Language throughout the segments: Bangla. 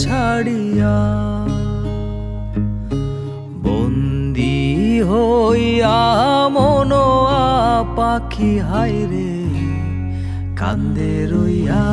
ছাড়িয়া বন্দি হইয়া মনোয়া পাখি হাইরে কান্দে রইয়া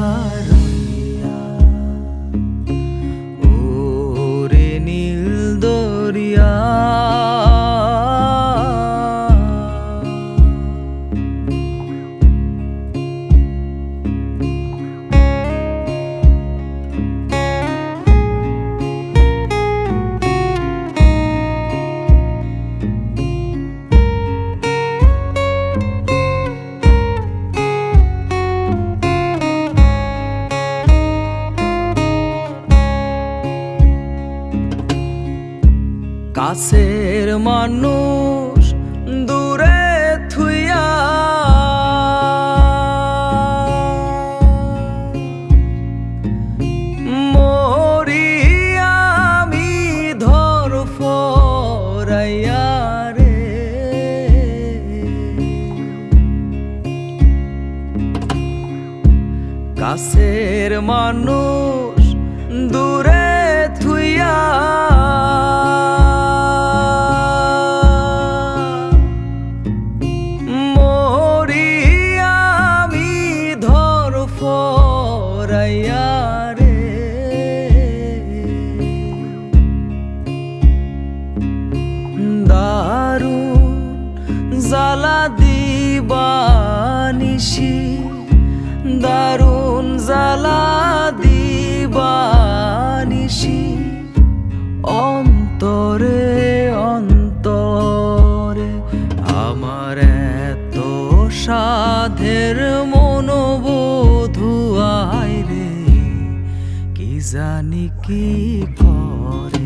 কাছের মানুষ দূরে থুইয়া আমি রে। কাছের মানুষ দূরে থুইয়া জ্বালা দিবানিসি দারুণ জ্বালা দিবানিসি অন্তরে অন্তরে আমার এত সাধের মনোবোধু আয় রে, কি জানি কি করে।